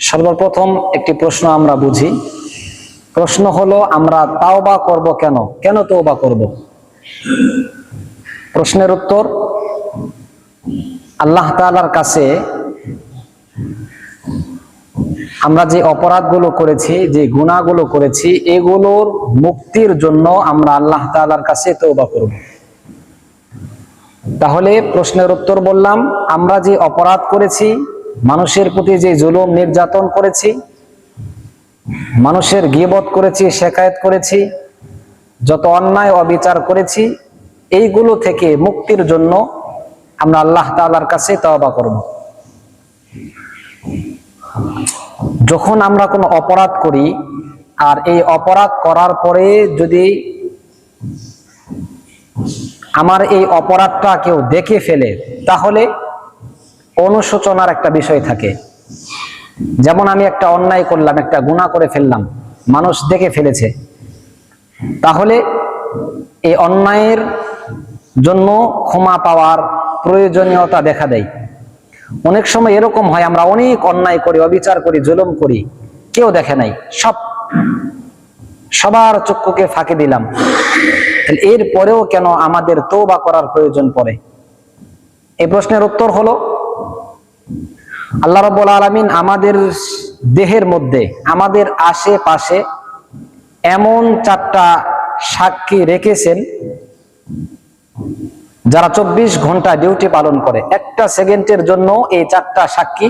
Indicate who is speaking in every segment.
Speaker 1: সর্বপ্রথম একটি প্রশ্ন আমরা বুঝি। প্রশ্ন হলো, আমরা তাওবা করব কেন? কেন তওবা করব? প্রশ্নের উত্তর, আল্লাহ তাআলার কাছে আমরা যে অপরাধগুলো করেছি, যে গুণাগুলো করেছি, এগুলোর মুক্তির জন্য আমরা আল্লাহ তাআলার কাছে তওবা করব। তাহলে প্রশ্নের উত্তর বললাম, আমরা যে অপরাধ করেছি মানুষের প্রতি যে জুলুম, নির্যাতন করেছি, মানুষের গিবত করেছি, শেখায়ত করেছি, যত অন্যায়, অবিচার করেছি, এইগুলো থেকে মুক্তির জন্য আমরা আল্লাহ তাআলার কাছে তওবা করব। যখন আমরা কোনো অপরাধ করি, আর এই অপরাধ করার পরে যদি আমার এই অপরাধটা কেউ দেখে ফেলে, তাহলে অনুশোচনার একটা বিষয় থাকে। যেমন আমি একটা অন্যায় করলাম, একটা গুণা করে ফেললাম, মানুষ দেখে ফেলেছে। তাহলে এই অন্যায়ের জন্য ক্ষমা পাওয়ার প্রয়োজনীয়তা দেখা দেয়। অনেক সময় এরকম হয়, আমরা অনেক অন্যায় করি, অবিচার করি, জুলুম করি, কেউ দেখে নাই, সব সবার চক্ষুকে ফাঁকি দিলাম। এর পরেও কেন আমাদের তৌবা করার প্রয়োজন পড়ে? এই প্রশ্নের উত্তর হলো আল্লাহ রব্বুল আলমিন আমাদের দেহের মধ্যে, আমাদের আশেপাশে এমন চারটা সাক্ষী রেখেছেন, যারা চব্বিশ ঘণ্টা ডিউটি পালন করে। একটা সেকেন্ডের জন্য এই চারটা সাক্ষী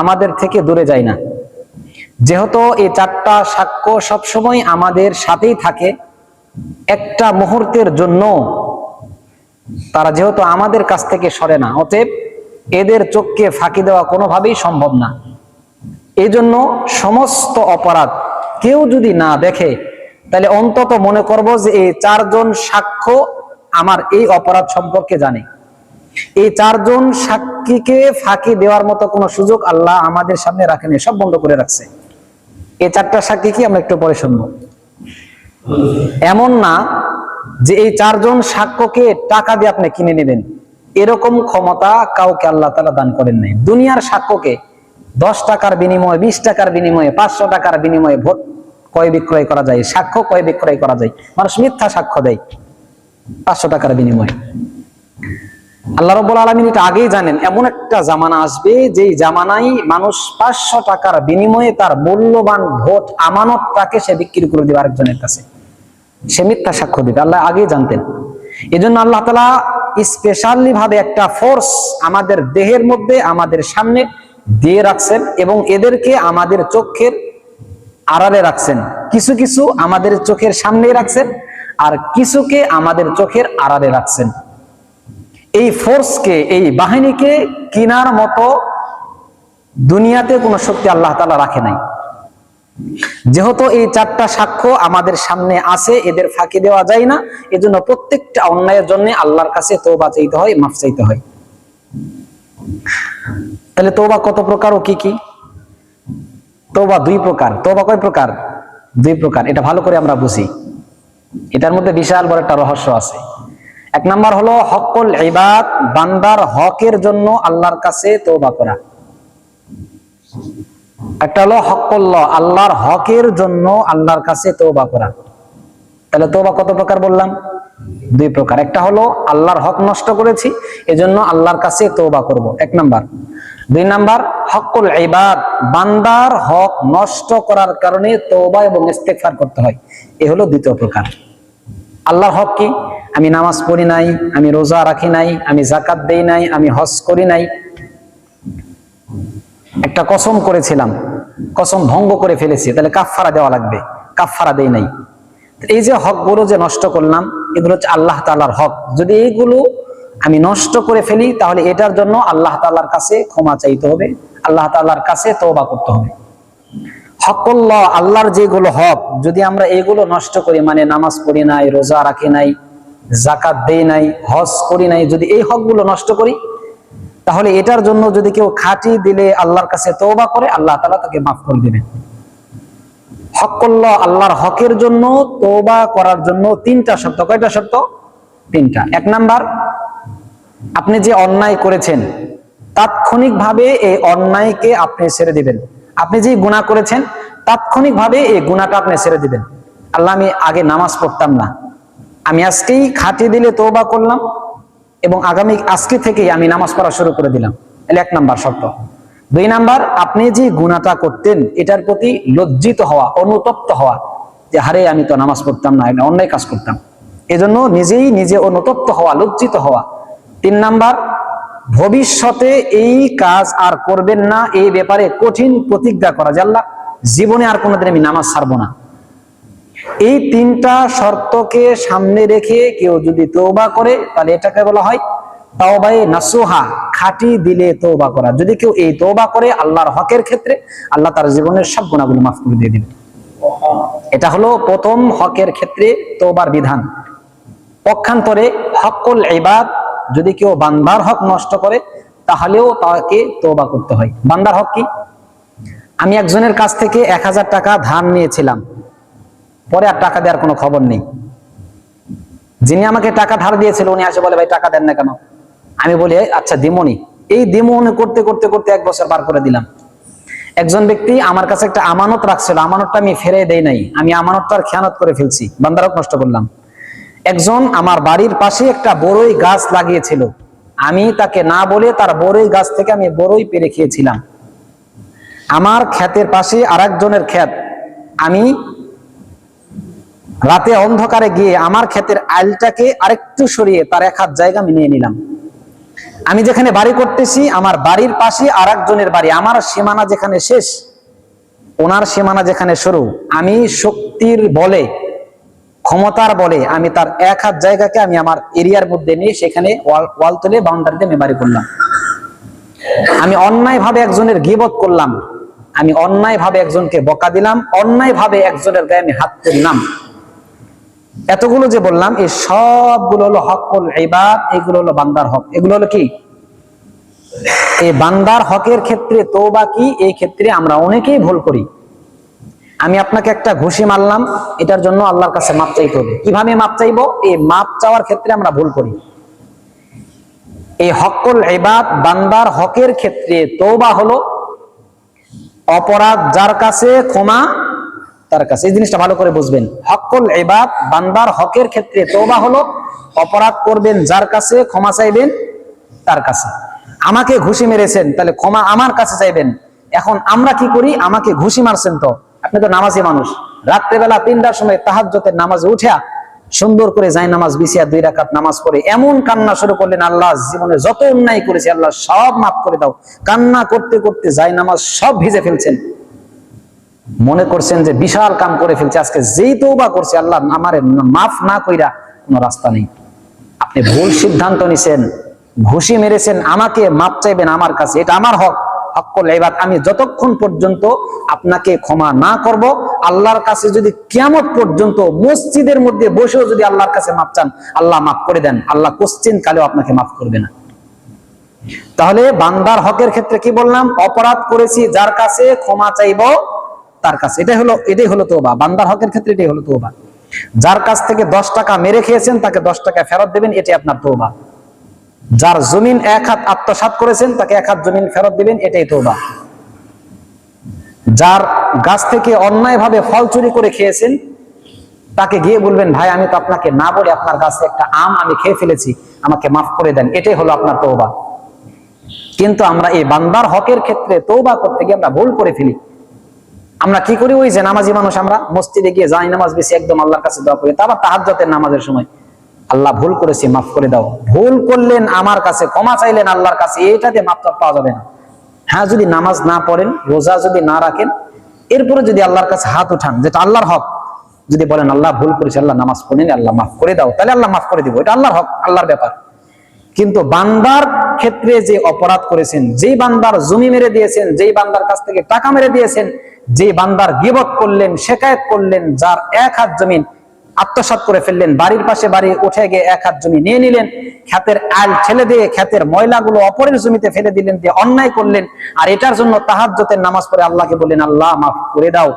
Speaker 1: আমাদের থেকে দূরে যায় না। যেহেতু এই চারটা সাক্ষ্য সবসময় আমাদের সাথেই থাকে, একটা মুহূর্তের জন্য তারা যেহেতু আমাদের কাছ থেকে সরে না। অতএব এদের চোখকে ফাঁকি দেওয়া কোনোভাবেই সম্ভব না। এই জন্য সমস্ত অপরাধ কেউ যদি না দেখে, তাহলে অন্তত মনে করব যে এই চারজন সাক্ষ্য আমার এই অপরাধ সম্পর্কে জানে। এই চারজন সাক্ষীকে ফাঁকি দেওয়ার মতো কোনো সুযোগ আল্লাহ আমাদের সামনে রাখেনি, সব বন্ধ করে রাখছে। এই চারটা সাক্ষী কি আমরা একটু পরে শুনব? এমন না যে এই চারজন সাক্ষ্যকে টাকা দিয়ে আপনি কিনে নেবেন। এরকম ক্ষমতা কাউকে আল্লাহ তালা দান করেন নাই। দুনিয়ার সাক্ষ্যকে দশ টাকার বিনিময়ে, বিশ টাকার বিনিময়ে, পাঁচশো টাকার বিনিময়ে ভোট ক্রয় বিক্রয় করা যায়, সাক্ষ্য ক্রয় বিক্রয় করা যায়। মানুষ মিথ্যা সাক্ষ্য দেয় পাঁচশো টাকার বিনিময়ে। আল্লাহ রব্বুল আলমিন এটা আগেই জানেন, এমন একটা জামানা আসবে যেই জামানায় মানুষ পাঁচশো টাকার বিনিময়ে তার মূল্যবান ভোট, আমানতটাকে সে বিক্রি করে দেবে আরেকজনের কাছে। সে মিথ্যা সাক্ষ্য দিবে, আল্লাহ আগেই জানতেন। এই জন্য আল্লাহ তালা স্পেশালি ভাবে একটা ফোর্স আমাদের দেহের মধ্যে, আমাদের সামনে দিয়ে রাখছেন এবং এদেরকে আমাদের চোখের আড়ালে রাখছেন। কিছু কিছু আমাদের চোখের সামনেই রাখছেন আর কিছুকে আমাদের চোখের আড়ালে রাখছেন। এই ফোর্সকে এই বাহিনীকে কিনার মতো দুনিয়াতে কোনো শক্তি আল্লাহ তালা রাখে নাই। যেহেতু এই চারটা সাক্ষ্য আমাদের সামনে আছে, এদের ফাঁকি দেওয়া যায় না। এজন্য প্রত্যেকটা অন্যায়ের জন্য আল্লাহর কাছে তৌবা চাইতে হয়, মাফ চাইতে হয়। তাহলে তৌবা কত প্রকার ও কি কি? তৌবা দুই প্রকার। তৌবা কয় প্রকার? দুই প্রকার। এটা ভালো করে আমরা বুঝি। এটার মধ্যে বিশাল বড় একটা রহস্য আছে। এক নাম্বার হলো হকল ইবাদ, বান্দার হকের জন্য আল্লাহর কাছে তৌবা করা। একটা হলো হকল্ল আল্লাহর হকের জন্য আল্লাহর কাছে তৌবা করা। তাহলে তৌবা কত প্রকার বললাম? দুই প্রকার। একটা হলো, আল্লাহর হক নষ্ট করেছি, এজন্য আল্লাহর কাছে তৌবা করব। এক নাম্বার। দুই নাম্বার হকুল ইবাদ, বান্দার হক নষ্ট করার কারণে তৌবা এবং ইস্তেগফার করতে হয়। এ হলো দ্বিতীয় প্রকার। আল্লাহর হক কি? আমি নামাজ পড়ি নাই, আমি রোজা রাখি নাই, আমি জাকাত দেই নাই, আমি হজ করি নাই। একটা কসম করেছিলাম, কসম ভঙ্গ করে ফেলেছি, তাহলে কাফফারা দেওয়া লাগবে, কাফফারা দেই নাই। এই যে হকগুলো যে নষ্ট করলাম, এগুলো হচ্ছে আল্লাহ তাআলার হক। যদি এইগুলো আমি নষ্ট করে ফেলি, তাহলে এটার জন্য আল্লাহ তাআলার কাছে ক্ষমা চাইতে হবে, আল্লাহ তাআলার কাছে তওবা করতে হবে। হকল্লাহ, আল্লাহর যেগুলো হক, যদি আমরা এগুলো নষ্ট করি মানে নামাজ পড়ি নাই, রোজা রাখি নাই জাকাত দেই নাই, হজ করি নাই, যদি এই হকগুলো নষ্ট করি তাহলে এটার জন্য যদি কেউ খাঁটি দিলে আল্লাহর কাছে তৌবা করে, আল্লাহ তালা তাকে মাফ করে দিবেন। হকল্লাহ আল্লাহর হকের জন্য তৌবা করার জন্য তিনটা শর্ত। কয়টা শর্ত? তিনটা। এক নাম্বার, আপনি যে অন্যায় করেছেন, তাৎক্ষণিকভাবে এই অন্যায়কে আপনি ছেড়ে দিবেন। আপনি যে গুণা করেছেন, তাৎক্ষণিকভাবে এই গুণাটা আপনি ছেড়ে দিবেন। আল্লাহ, আমি আগে নামাজ পড়তাম না। আমি আজকেই খাটিয়ে দিলে তওবা করলাম। এবং আগামী আজকে থেকেই আমি নামাজ পড়া শুরু করে দিলাম। এক নাম্বার শর্ত। দুই নাম্বার, আপনি যে গুণাটা করতেন, এটার প্রতি লজ্জিত হওয়া, অনুতপ্ত হওয়া, যে হারে আমি তো নামাজ পড়তাম না অন্যায় কাজ করতাম। এজন্য নিজেই নিজে অনুতপ্ত হওয়া, লজ্জিত হওয়া। তিন নাম্বার, ভবিষ্যতে এই কাজ আর করবেন না এই ব্যাপারে কঠিন প্রতিজ্ঞা করা। আল্লাহ, জীবনে আর কোনোদিন আমি নামাজ ছাড়বো না। এই তিনটা শর্তকে সামনে রেখে কেউ যদি তৌবা করে, তাহলে এটাকে বলা হয় তাওবাই নাসুহা, খাটি দিলে করা। যদি কেউ এই করে আল্লাহর হকের ক্ষেত্রে, আল্লাহ তার জীবনের সব মাফ করে দিয়ে দিবে এটা হলো প্রথম হকের ক্ষেত্রে তৌবার বিধান। পক্ষান্তরে হকল যদি কেউ বান্দার হক নষ্ট করে, তাহলেও তাকে তৌবা করতে হয়। বান্দার হক কি? আমি একজনের কাছ থেকে এক হাজার টাকা ধার নিয়েছিলাম। পরে আর টাকা দেওয়ার কোনো খবর নেই। যিনি আমাকে টাকা ধার দিয়েছিল, উনি আসে বলে, ভাই, টাকা দেন না কেন? আমি বলি আচ্ছা দিমনি। এই দিমনি করতে করতে করতে এক বছর পার করে দিলাম। একজন ব্যক্তি আমার কাছে একটা আমানত রাখছিল, আমানতটা আমি ফেরে দেই নাই। আমি আমানতটার খেয়ানত করে ফেলছি বান্দারক নষ্ট করলাম। একজন আমার বাড়ির পাশে একটা বড়ই গাছ লাগিয়েছিল। আমি তাকে না বলে তার বড়ই গাছ থেকে আমি বড়ই পেরে খেয়েছিলাম। আমার ক্ষেতের পাশে আরেকজনের ক্ষেত। আমি রাতে অন্ধকারে গিয়ে আমার ক্ষেতের আইলটাকে আরেকটু সরিয়ে তার এক হাত জায়গা আমি নিয়ে নিলাম। আমি যেখানে বাড়ি করতেছি, আমার বাড়ির পাশে আর একজনের বাড়ি, আমার সীমানা যেখানে শেষ, ওনার সীমানা যেখানে শুরু আমি শক্তির বলে, ক্ষমতার বলে, আমি তার এক হাত জায়গাকে আমি আমার এরিয়ার মধ্যে নিয়ে সেখানে ওয়াল ওয়াল তুলে বাউন্ডারিতে আমি বাড়ি করলাম। আমি অন্যায় ভাবে একজনের গিবত করলাম, আমি অন্যায় ভাবে একজনকে বকা দিলাম অন্যায় ভাবে একজনের গায়ে আমি হাত তুললাম। এতগুলো যে বললাম, এই সবগুলো হলো হকল ইবাদ, এগুলো হলো বান্দার হক। এগুলো হলো কি? এই বান্দার হকের ক্ষেত্রে তৌবা কি? এই ক্ষেত্রে আমরা অনেকেই ভুল করি। আমি আপনাকে একটা ঘুষি মারলাম, এটার জন্য আল্লাহর কাছে মাপ চাইতে হবে। কীভাবে মাপ চাইব? এই মাপ চাওয়ার ক্ষেত্রে আমরা ভুল করি। এই হকল ইবাদ, বান্দার হকের ক্ষেত্রে তৌবা হলো অপরাধ যার কাছে ক্ষমা তার কাছে। এই জিনিসটা ভালো করে বুঝবেন। হকল ইবাদ, বান্দার হকের ক্ষেত্রে তওবা হলো, অপরাধ করবেন যার কাছে, ক্ষমা চাইবেন তার কাছে। আমাকে ঘুষি মেরেছেন, তাহলে ক্ষমা আমার কাছে চাইবেন। এখন আমরা কি করি? আমাকে ঘুষি মারছেন তো। আপনি তো নামাজি মানুষ। রাত্রেবেলা তিনটার সময় তাহাজ্জতের নামাজে উঠিয়া সুন্দর করে যাই নামাজ বিছিয়া দুই রাকাত নামাজ পড়ে, এমন কান্না শুরু করলেন, আল্লাহ জীবনে যত অন্যায় করেছে, আল্লাহ সব মাফ করে দাও। কান্না করতে করতে যাই নামাজ সব ভিজে ফেলছেন। মনে করছেন যে বিশাল কাম করে ফেলছে, আজকে যেই তৌবা করছে, আল্লাহ আমার মাফ না কইরা কোনো রাস্তা নেই। আপনি ভুল সিদ্ধান্ত নিছেন, ঘুষি মেরেছেন, আমাকে মাপ চাইবেন আমার কাছে, এটা আমার হক। আমি যতক্ষণ পর্যন্ত আপনাকে ক্ষমা না করব, আল্লাহর কাছে যদি কেমন পর্যন্ত মসজিদের মধ্যে বসেও যদি আল্লাহর কাছে মাপ চান, আল্লাহ মাফ করে দেন। আল্লাহ কোশ্চিন কালেও আপনাকে মাফ করবে না। তাহলে বান্দার হকের ক্ষেত্রে কি বললাম? অপরাধ করেছি, যার কাছে ক্ষমা চাইব তার কাছে। এটাই হলো এটাই হলো তোবা। বান্দার হকের ক্ষেত্রে এটাই হলো তোবা। যার কাছ থেকে দশ টাকা মেরে খেয়েছেন, তাকে দশ টাকা ফেরত দেবেন, এটাই আপনার তোবা। যার জমিন এক হাত আত্মসাত করেছেন, তাকে এক হাত জমিন ফেরত দিবেন, এটাই তোবা। যার গাছ থেকে অন্যায় ভাবে ফল চুরি করে খেয়েছেন, তাকে গিয়ে বলবেন, ভাই, আমি তো আপনাকে না বলে আপনার গাছে একটা আম আমি খেয়ে ফেলেছি, আমাকে মাফ করে দেন, এটাই হলো আপনার তৌবা। কিন্তু আমরা এই বান্দার হকের ক্ষেত্রে তৌবা করতে গিয়ে আমরা ভুল করে ফেলি। আমরা কি করি? ওই যে নামাজি মানুষ, আমরা মসজিদে গিয়ে যাই, নামাজ বেশি, একদম আল্লাহর কাছে দোয়া করি। তারপর তাহাজ্জতের নামাজের সময়, আল্লাহ ভুল করেছি, মাফ করে দাও। ভুল করলেন আমার কাছে, ক্ষমা চাইলেন আল্লাহর কাছে এটাতে মাফ পাওয়া যাবে না। হ্যাঁ যদি নামাজ না পড়েন, রোজা যদি না রাখেন, এরপরে যদি আল্লাহর কাছে হাত উঠান, যেটা আল্লাহর হক, যদি বলেন, আল্লাহ ভুল করেছে, আল্লাহ নামাজ পড়েন, আল্লাহ মাফ করে দাও, তাহলে আল্লাহ মাফ করে দিব। এটা আল্লাহর হক, আল্লাহর ব্যাপার। কিন্তু বান্দার ক্ষেত্রে যে অপরাধ করেছেন, যেই বান্দার জমি মেরে দিয়েছেন, যেই বান্দার কাছ থেকে টাকা মেরে দিয়েছেন যে বান্দার গিবত করলেন, শেকায়ত করলেন, যার এক হাত জমিন আত্মসাত করে ফেললেন, বাড়ির পাশে বাড়ি উঠে গিয়ে এক হাত জমি নিয়ে নিলেন খ্যাতের আল ছেলে দিয়ে খ্যাতের ময়লাগুলো অপরের জমিতে ফেলে দিলেন, দিয়ে অন্যায় করলেন, আর এটার জন্য তাহাজ্জতের নামাজ পড়ে আল্লাহকে বললেন, আল্লাহ মাফ করে দাও।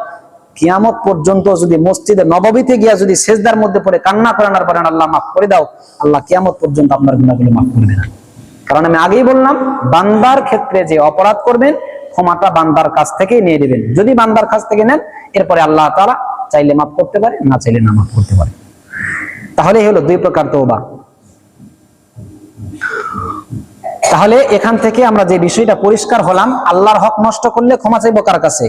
Speaker 1: কিয়ামত পর্যন্ত যদি মসজিদে নববীতে গিয়া যদি সেজদার মধ্যে পড়ে কান্না করেন আর আল্লাহ মাফ করে দাও, আল্লাহ কিয়ামত পর্যন্ত আপনার গুণাগুলো মাফ করবে না কারণ আমি আগেই বললাম, বান্দার ক্ষেত্রে যে অপরাধ করবেন ক্ষমাটা বান্দার কাছ থেকে নিয়ে নেবেন। যদি বান্দার কাছ থেকে নেন, এরপরে আল্লাহ তাআলা চাইলে মাফ করতে পারে, না চাইলে না মাফ করতে পারে। তাহলে হলো দুই প্রকার তওবা। তাহলে এখান থেকে আমরা যে বিষয়টা পরিষ্কার হলাম, আল্লাহর হক নষ্ট করলে ক্ষমা চাইব কার কাছে?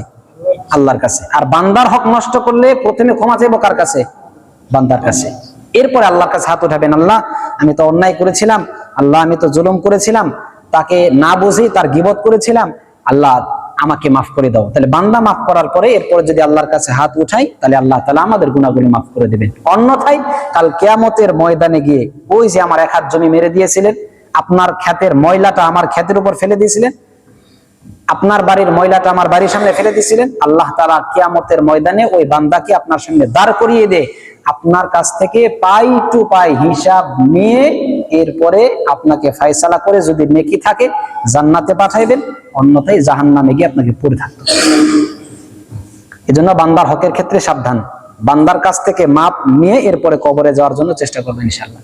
Speaker 1: আল্লাহর কাছে। আর বান্দার হক নষ্ট করলে প্রথমে ক্ষমা চাইব কার কাছে? বান্দার কাছে। এরপরে আল্লাহর কাছে হাত উঠাবেন, আল্লাহ, আমি তো অন্যায় করেছিলাম, আল্লাহ, আমি তো জুলুম করেছিলাম, তাকে না বুঝেই তার গিবত করেছিলাম আল্লাহ আমাকে মাফ করে দাও। তাহলে বান্দা মাফ করার পরে এরপরে যদি আল্লাহর কাছে হাত উঠাই, তাহলে আল্লাহ তালা আমাদের গুণাগুলি মাফ করে দেবেন। অন্যথায় কাল কেয়ামতের ময়দানে গিয়ে ওই যে আমার এক হাত জমি মেরে দিয়েছিলেন, আপনার ক্ষেতের ময়লাটা আমার ক্ষেতের উপর ফেলে দিয়েছিলেন, আপনার বাড়ির ময়লাটা আমার বাড়ির সামনে ফেলে দিয়েছিলেন, আল্লাহ তালা কিয়ামতের ময়দানে ওই বান্দাকে আপনার সামনে দাঁড় করিয়ে দে। আপনার কাছ থেকে পাই টু পাই হিসাব নিয়ে এরপরে আপনাকে ফায়সালা করে যদি নেকি থাকে, জান্নাতে পাঠাইবেন, অন্যথায় জাহান নামে গিয়ে আপনাকে পড়ে থাকতে। এজন্য বান্দার হকের ক্ষেত্রে সাবধান বান্দার কাছ থেকে মাপ নিয়ে এরপরে কবরে যাওয়ার জন্য চেষ্টা করবেন ইনশাল্লাহ